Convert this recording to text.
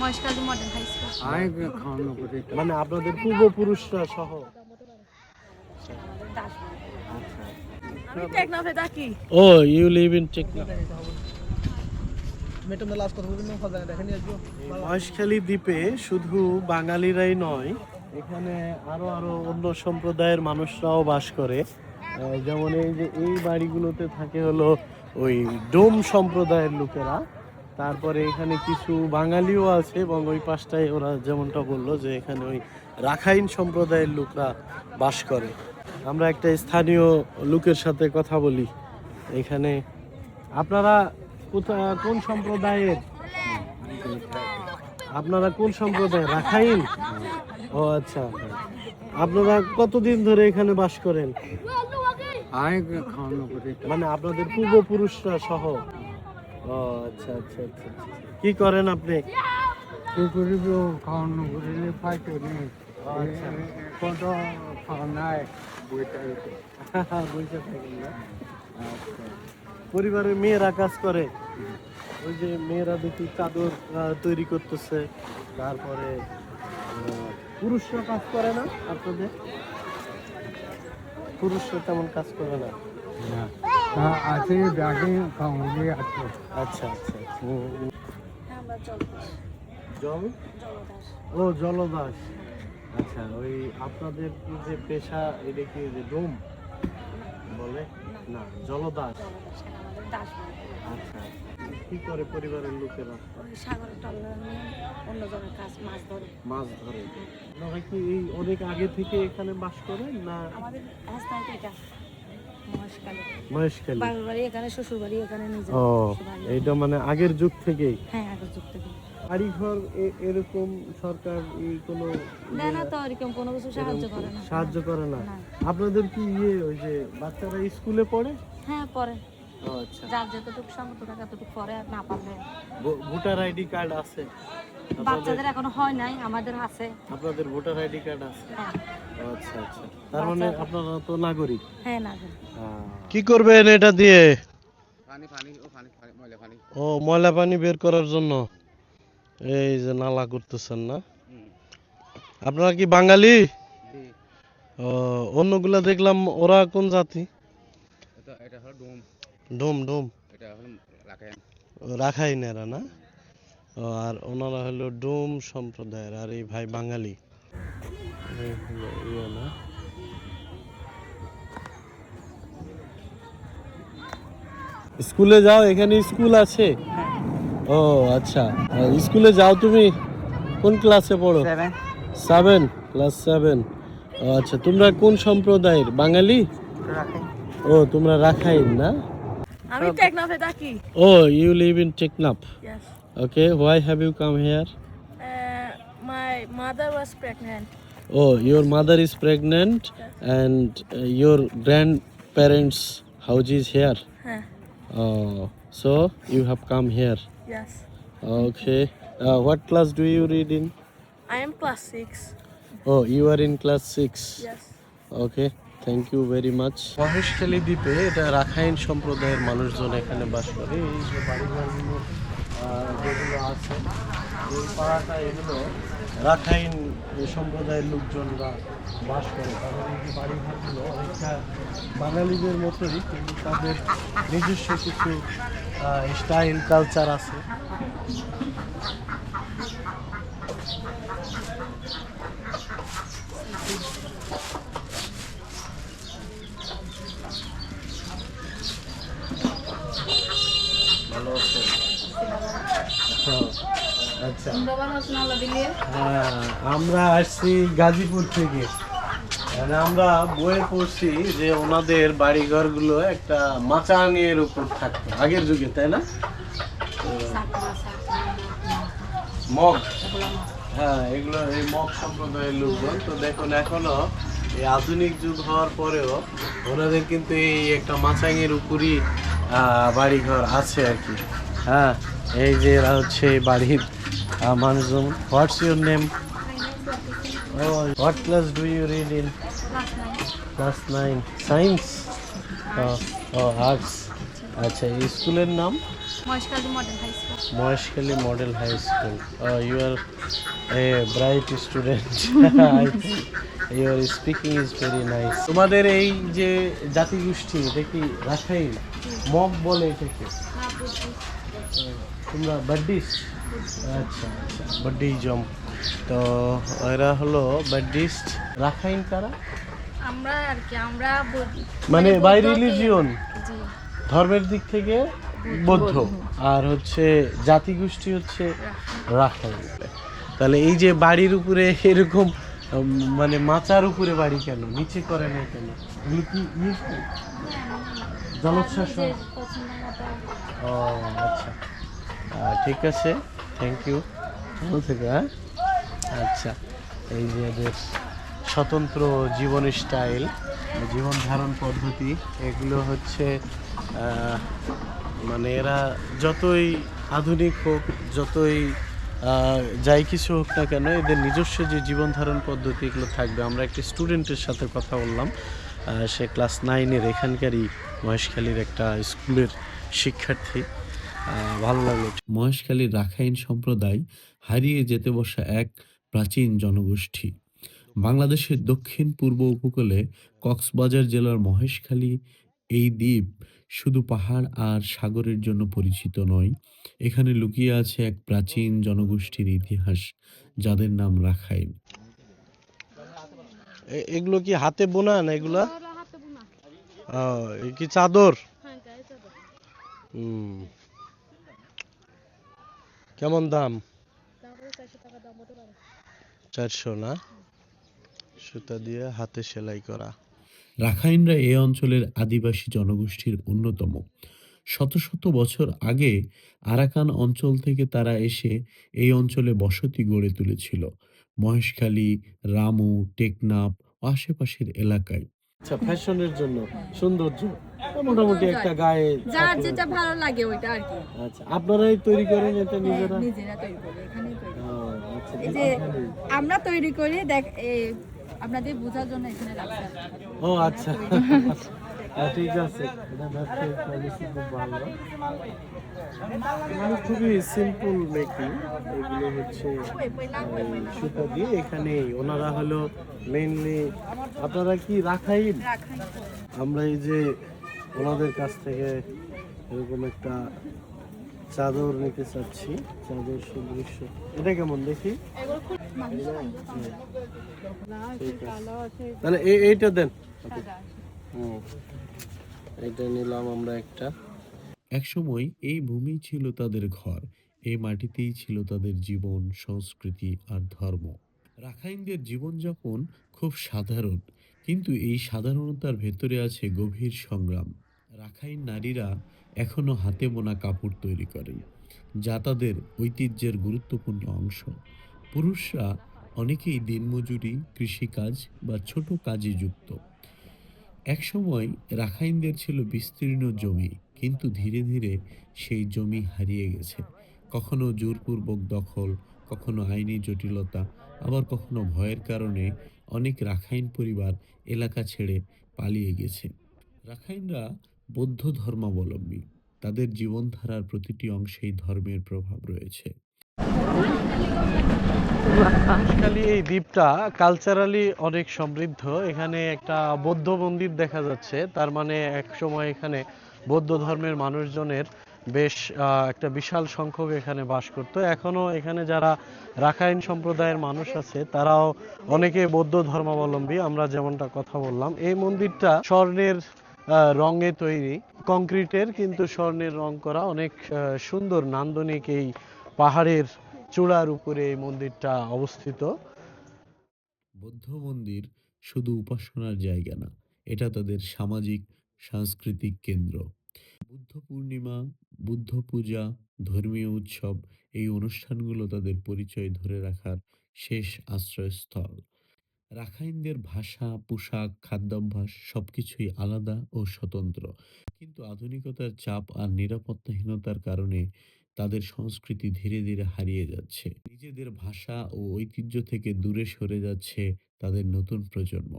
Model high school মানে আপনাদের পূর্বপুরুষরা সহ? আমি টেকনাফে থাকি। ও ইউ লিভ ইন টেকনা মহেশখালী দ্বীপে শুধু বাঙালিরাই নয় এখানে আরও আরও অন্য সম্প্রদায়ের মানুষরাও বাস করে। যেমন এই যে এই বাড়িগুলোতে থাকে হলো ওই ডোম সম্প্রদায়ের লোকেরা। তারপরে এখানে কিছু বাঙালিও আছে এবং ওই পাশটায় ওরা যেমনটা বলল যে এখানে ওই রাখাইন সম্প্রদায়ের লোকরা বাস করে। আমরা একটা স্থানীয় লোকের সাথে কথা বলি। এখানে আপনারা কোথা কোন সম্প্রদায়ের? আপনারা কোন সম্প্রদায় রাখাইন? ও আচ্ছা। আপনারা কতদিন ধরে এখানে বাস করেন? মানে আপনাদের পূর্বপুরুষরা সহ? ও আচ্ছা আচ্ছা আচ্ছা আচ্ছা। কি করেন আপনি? কি করিব খাওয়ানো করিলে পাই করি আচ্ছা। কত খাওয়া নাই বইটা থাকেন না? আচ্ছা। পরিবারের মেয়েরা কাজ করে। ওই যে মেয়েরা দেখি চাদর তৈরি করতেছে। তারপরে পুরুষরা কাজ করে না আপনাদের? পুরুষরা তেমন কাজ করে না। আছে ব্যাগে খাওয়ানো আছে। আচ্ছা আচ্ছা আচ্ছা। জলদাস। জল? ও জলদাস। আচ্ছা ওই আপনাদের যে পেশা এটা কি যে ডোম? বলে? না। জলদাস। জলদাস কেন? আমাদের দাস বলে। আচ্ছা কি করে পরিবারের লোকেরা? ওই সাগরে অন্য জনের কাজ মাছ ধরে। মাছ ধরে। আপনারা কি এই অনেক আগে থেকে এখানে বাস করেন না? আমাদের রাস্তায় এটা মহেশখালী। বাবার বাড়ি এখানে শ্বশুর বাড়ি এখানে নিজের ও এইটা মানে আগের যুগ থেকেই? হ্যাঁ আগের যুগ থেকে বাড়িঘর এরকম সরকার এই কোনো না তো এরকম কোনো কিছু সাহায্য করে না। সাহায্য করে না? না। আপনাদের কি ইয়ে ওই যে বাচ্চারা স্কুলে পড়ে? হ্যাঁ পরে আচ্ছা। যার যতটুকু সামর্থ্য থাকে ততটুকু আর না পারলে ভোটার আইডি কার্ড আছে? বাচ্চাদের এখনও হয় নাই আমাদের আছে। আপনাদের ভোটার আইডি কার্ড আছে? হ্যাঁ। আচ্ছা আচ্ছা। তার মানে আপনারা তো নাগরিক। হ্যাঁ না কি করবেন এটা দিয়ে? পানি পানি ও পানি পানি ময়লা পানি। ও ময়লা পানি বের করার জন্য। এই যে নালা করতেছেন না? আপনারা কি বাঙালি? ও অন্যগুলা দেখলাম ওরা কোন জাতি? এটা এটা হলো ডোম। ডোম ডোম। এটা হলো রাখেন রাখাইনেরা না? আর ওনারা হলো ডোম সম্প্রদায়ের আর এই ভাই বাঙালি। ইয়ে স্কুলে যাও এখানে স্কুল আছে? ও আচ্ছা। আর স্কুলে যাও তুমি? কোন ক্লাসে পড়ো? সেভেন ক্লাস সেভেন ও আচ্ছা। তোমরা কোন সম্প্রদায়ের? বাঙালি? ও তোমরা রাখাইন না? আমি টেকনাফে থাকি। ও you live in Teknaf Okay, why have you come here? uh, my mother was pregnant Oh, your mother is pregnant and uh, your grandparents' house is here. huh. Oh, so you have come here. yes Okay. Uh, what class do you read in? I am class 6 Oh, you are in class 6. yes Okay. Thank you very much Maheshkhali দ্বীপে এটা Rakhine সম্প্রদায়ের মানুষজন এখানে বাস করে এই যে বাড়িঘরগুলো এই পাড়াটা এগুলো রাখাইন সম্প্রদায়ের লোকজনরা বাস করে। তাদের এই যে বাড়িঘরগুলো অনেকটা বাঙালিদের মতোই, কিন্তু তাদের নিজস্ব কিছু স্টাইল কালচার আছে ভালো আছে আচ্ছা হ্যাঁ আমরা আসছি গাজীপুর থেকে। মানে আমরা বইয়ে পড়ছি যে ওনাদের বাড়িঘরগুলো একটা মাচানের উপর থাকতো, আগের যুগে, তাই না? মগ। হ্যাঁ এগুলো এই মগ সম্প্রদায়ের লোকজন। তো দেখুন, এখনও এই আধুনিক যুগ হওয়ার পরেও ওনাদের কিন্তু এই একটা মাচাঙের উপরই বাড়িঘর আছে আর কি। হ্যাঁ এই যে হচ্ছে বাড়ির মানুষজন। What's your name O what class do you read in class nine science O arts আচ্ছা এই স্কুলের নাম? Maheshkhali model high school Maheshkhali model high school you are a bright student your speaking is very nice তোমাদের এই যে জাতিগোষ্ঠী এটা কি Rakhine বলে এটাকে? তোমরা বাড্ডিস আচ্ছা আচ্ছা। বাড্ডিজম তো এরা হলো বাড্ডিস্ট রাখাইন কারা? আমরা আর কি আমরা মানে বাই রিলিজিয়ন ধর্মের দিক থেকে বৌদ্ধ। আর হচ্ছে জাতিগোষ্ঠী হচ্ছে রাখাইন। তাহলে এই যে বাড়ির উপরে এরকম মানে মাচার উপরে বাড়ি কেন? নিচে করে না কেন? এগুলো কি ইয়ে? জলোচ্ছ্বাস ও আচ্ছা। ঠিক আছে থ্যাংক ইউ ভালো থেকে হ্যাঁ? আচ্ছা এই যে এদের স্বতন্ত্র জীবন স্টাইল জীবন ধারণ পদ্ধতি, এগুলো হচ্ছে মানে এরা যতই আধুনিক হোক, যতই যাই কিছু হোক না কেন, এদের নিজস্ব যে জীবন ধারণ পদ্ধতি, এগুলো থাকবে। আমরা একটি স্টুডেন্টের সাথে কথা বললাম সে ক্লাস নাইনের এখানকারই মহেশখালীর একটা স্কুলের শিক্ষার্থী। ভালো লাগল। মহেশখালীর রাখাইন সম্প্রদায় হারিয়ে যেতে বসা এক প্রাচীন জনগোষ্ঠী। বাংলাদেশের দক্ষিণ পূর্ব উপকূলে কক্সবাজার জেলার মহেশখালী এই দ্বীপ শুধু পাহাড় আর সাগরের জন্য পরিচিত নয় এখানে লুকিয়ে আছে এক প্রাচীন জনগোষ্ঠীর ইতিহাস যাদের নাম রাখাইন। এ- এগুলো কি হাতে বোনা না এগুলা? কি চাদর? হ্যাঁ চাদর। হুম। কেমন দাম? চারশো না? সুতা দিয়ে হাতে সেলাই করা। রাখাইনরা এ অঞ্চলের আদিবাসী জনগোষ্ঠীর অন্যতম। শত শত বছর আগে আরাকান অঞ্চল থেকে তারা এসে এই অঞ্চলে বসতি গড়ে তুলেছিল। মহেশখালী, রামু, টেকনাফ আশেপাশের এলাকায়। আচ্ছা ফ্যাশনের জন্য সৌন্দর্য। মোটামুটি একটা গায়ে যার যেটা ভালো লাগে ওইটা আর কি। আচ্ছা আপনারাই তৈরি করেন এটা নিজেরা? নিজেরা তৈরি করি এখানেই তৈরি আচ্ছা, এই যে আমরা তৈরি করি দেখ আপনাদের বোঝার জন্য এখানে রাখছি। ও আচ্ছা। হ্যাঁ, ঠিক আছে এটা ব্যবসায়িক পলিসি খুব ভালো। মানে খুবই সিম্পল মেকিং এগুলো হচ্ছে সুতা দিয়ে এখানেই। ওনারা হলো মেইনলি আপনারা কি রাখাইন? আমরা এই যে ওনাদের কাছ থেকে এরকম একটা চাদর নিতে চাচ্ছি চাদর সদৃশ্য। এটা কেমন দেখি? তাহলে এই- এইটা দেন। এটা নিলাম আমরা একটা। একসময় এই ভূমি ছিল তাদের ঘর, এই মাটিতেই ছিল তাদের জীবন, সংস্কৃতি আর ধর্ম। রাখাইনদের জীবনযাপন খুব সাধারণ, কিন্তু এই সাধারণতার ভেতরে আছে গভীর সংগ্রাম। রাখাইন নারীরা এখনও হাতে বোনা কাপড় তৈরি করেন, যা তাদের ঐতিহ্যের গুরুত্বপূর্ণ অংশ। পুরুষরা অনেকেই দিনমজুরি, কৃষিকাজ বা ছোট কাজে যুক্ত। একসময় রাখাইনদের ছিল বিস্তীর্ণ জমি, কিন্তু ধীরে ধীরে সেই জমি হারিয়ে গেছে। কখনো জোরপূর্বক দখল, কখনো আইনি জটিলতা, আবার কখনো ভয়ের কারণে অনেক রাখাইন পরিবার এলাকা ছেড়ে পালিয়ে গেছে। রাখাইনরা বৌদ্ধ ধর্মাবলম্বী। তাদের জীবনধারার প্রতিটি অংশেই ধর্মের প্রভাব রয়েছে। খালি এই দ্বীপটা কালচারালি অনেক সমৃদ্ধ। এখানে একটা বৌদ্ধ মন্দির দেখা যাচ্ছে। তার মানে এক সময় এখানে বৌদ্ধ ধর্মের মানুষজনের বেশ একটা বিশাল সংখ্যক এখানে বাস করত। এখনও এখানে যারা রাখাইন সম্প্রদায়ের মানুষ আছে, তারাও অনেকে বৌদ্ধ ধর্মাবলম্বী। আমরা যেমনটা কথা বললাম, এই মন্দিরটা স্বর্ণের রঙে তৈরি। কংক্রিটের, কিন্তু স্বর্ণের রং করা অনেক সুন্দর, নান্দনিক এই পাহাড়ের চূড়ার উপরে এই মন্দিরটা অবস্থিত। বৌদ্ধ মন্দির শুধু উপাসনার জায়গা না, এটা তাদের সামাজিক, সাংস্কৃতিক কেন্দ্র। বুদ্ধ পূর্ণিমা, বুদ্ধ পূজা, ধর্মীয় উৎসব এই অনুষ্ঠানগুলো তাদের পরিচয় ধরে রাখার শেষ আশ্রয়স্থল। রাখাইনদের ভাষা, পোশাক, খাদ্যাভ্যাস সবকিছুই আলাদা ও স্বতন্ত্র। কিন্তু আধুনিকতার চাপ আর নিরাপত্তাহীনতার কারণে তাদের সংস্কৃতি ধীরে ধীরে হারিয়ে যাচ্ছে। নিজেদের ভাষা ও ঐতিহ্য থেকে দূরে সরে যাচ্ছে তাদের নতুন প্রজন্ম।